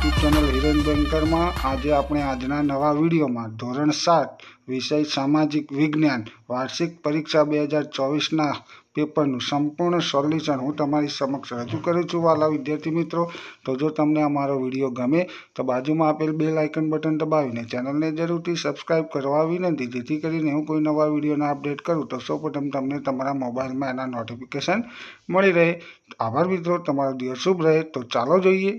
Channel હિરણબેન્કરમાં આજે આપણે આજના નવા વિડીયોમાં ધોરણ સાત, વિષય સામાજિક વિજ્ઞાન, વાર્ષિક પરીક્ષા બે હજાર ચોવીસના પેપરનું સંપૂર્ણ સોલ્યુશન હું તમારી સમક્ષ રજૂ કરું છું. વાલા વિદ્યાર્થી મિત્રો, તો જો તમને અમારો વીડિયો ગમે, તો બાજુમાં આપેલ બે લાઇકન બટન દબાવીને ચેનલને જરૂરથી સબસ્ક્રાઇબ કરવા વિનંતી. જેથી કરીને હું કોઈ નવા વિડીયોના અપડેટ કરું, તો સૌપ્રથમ તમને તમારા મોબાઈલમાં એના નોટિફિકેશન મળી રહે. આભાર મિત્રો, તમારો દિવસ શુભ રહે. તો ચાલો જોઈએ.